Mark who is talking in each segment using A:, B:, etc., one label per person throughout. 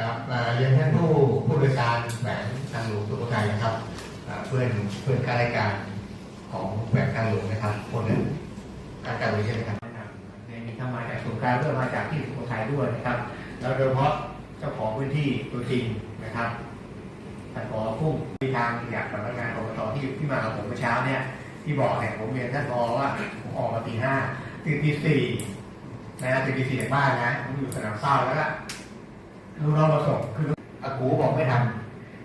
A: ครับเรียนท่านผู้ผู้บริการแหวนทางหลวงสุโขทัยนะครับเพื่อนเพื่อนข้ารายการของแหวนทางหลวงนะครับ คนนั้นการการวิเชียนะครับแนะนำในมีเข้ามาจากสงขลาด้วยมาจากที่สุโขทัยด้วยนะครับ แล้วโดยเฉพาะเจ้าของพื้นที่ตัวจริงนะครับท่านผอพุ่งมีทางอยากสำนักงานกรกตที่ที่มากับผมเมื่อเช้าเนี่ยที่บอกเนี่ยผมเรียนท่านผอว่าผมออกมาตีห้าตื่นตีสี่นะตื่นตีสี่จากบ้านนะผมอยู่สนามเศร้าแล้วก็ ลูกน้องมาส่งคืออากูบอกไม่ทัน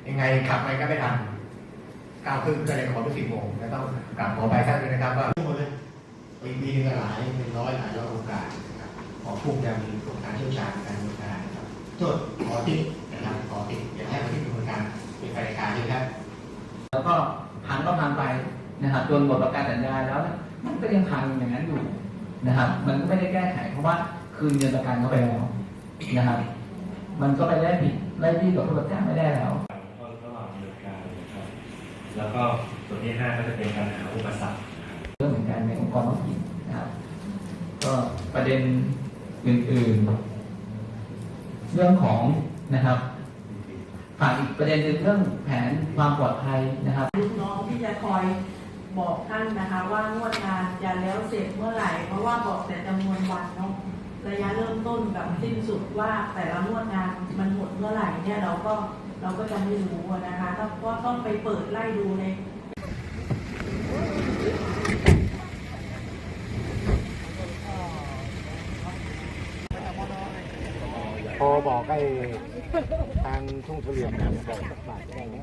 A: ยังไงขับไปก็ไม่ทันเก้าครึ่งก็เลยขอไปสิบโมงแล้วต้องกลับขอไปท่านด้วยนะครับว่าหมดเลยปีปีนึงก็หลายเป็นร้อยหลายร้อยโครงการนะครับขอพุ่งจะมีโครงการเชี่ยวชาญการบริการนะครับจดขอติดนะครับขอติดอย่าให้มาที่เป็นโครงการเป็นรายการนี้ครับ
B: แล้วก็พังก็พังไปนะครับจนหมดประกาศสัญญาแล้ว มันก็ยังพังอย่างนั้นอยู่นะครับ มันก็ไม่ได้แก้ไขเพราะว่าคืนเงินประกันเขาไปแล้วนะครับ มันก็ไปได้ผิดไล่ที่กับผู้รับจ้างไม่ได้แล้ว
C: ก็ระหว่างดำเนินการนะครับ แล้วก็ส่วนที่ห้าก็จะเป็นปัญหาอุปสรรค
B: เรื่องเหมือนกันในองค์กรท้องถิ่นนะครับ ก็ประเด็นอื่นๆ เรื่องของนะครับฝากอีกประเด็นหนึ่งเรื่องแผนความปลอดภัยนะครับ
D: ลูกน้องที่จะคอยบอกท่านนะคะ ว่างวดงานจะแล้วเสร็จเมื่อไหร่ เพราะว่าบอกแต่จำนวนวันเนาะ ระยะเริ่มต้นกับสิ้นสุดว่าแต่ละงวดงานมันหมดเมื่อไหร่เนี่ยเราก็เราก็จะไม่รู้นะคะต้องก็ต้องไปเปิดไล่ดูใน
A: พอบอกให้ทางทุ่งเฉลี่ยมบอกสักบาทได้ไหม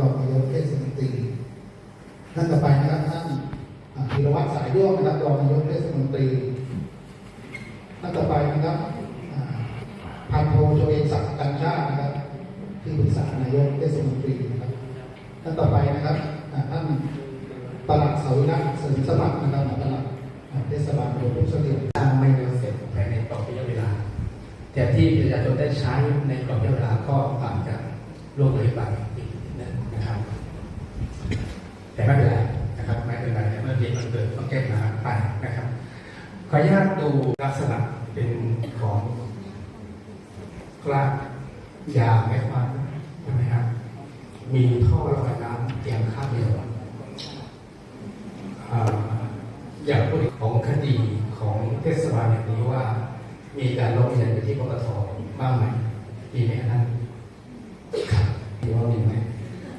E: รองนายกเทศมนตรีท่านต่อไปนะครับท่านอ่าธีรวัตรสายร่วมนะครับรองนายกเทศ มนตรีท่านต่อไปนะครับพันโทโชเอกศักดิ์กันชาตินะครับ ที่ปรึกษานายกเทศมนตรีนะครับท่านต่อไปนะครับอ่าท่านปลัดเสาวินัทเสริมสมัครนะครับปลัดเทศบาลตำบลทุ่งเสลี่ย
F: สร้างไม่เสร็จภายในกรอบระยะเวลา แต่ที่ประชาชนได้ใช้ในกรอบระยะเวลาก็อาจจะล่วงเลยไป ขออนุญาตดูลักษณะเป็นของกล้ายาไม้ควันใช่ไหมครับมีท่อระบายน้ำเพียงข้างเดียวอ่าอย่างพูดของคดีของเทศบาลแห่งนี้ว่า มีการร้องเรียนไปที่ปปทบ้างไหมมีไหมครับมีว่ามีไหม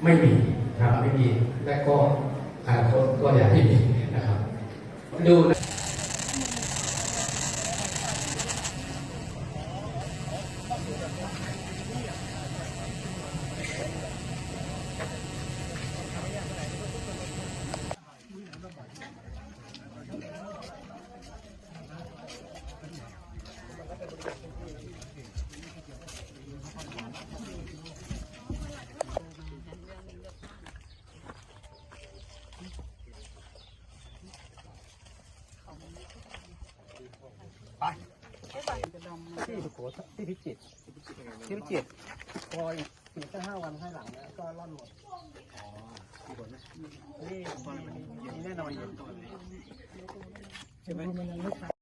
F: ไม่มีครับไม่มีและก็อนาคตก็อยากให้มีนะครับ ดูนะ
G: ที่สุโขทัยที่พิจิตรที่พิจิตรพออีกสี่ถึงห้าวันให้หลังนะก็ร่อนหมดนี่มีแน่นอนอยู่ใช่ไหม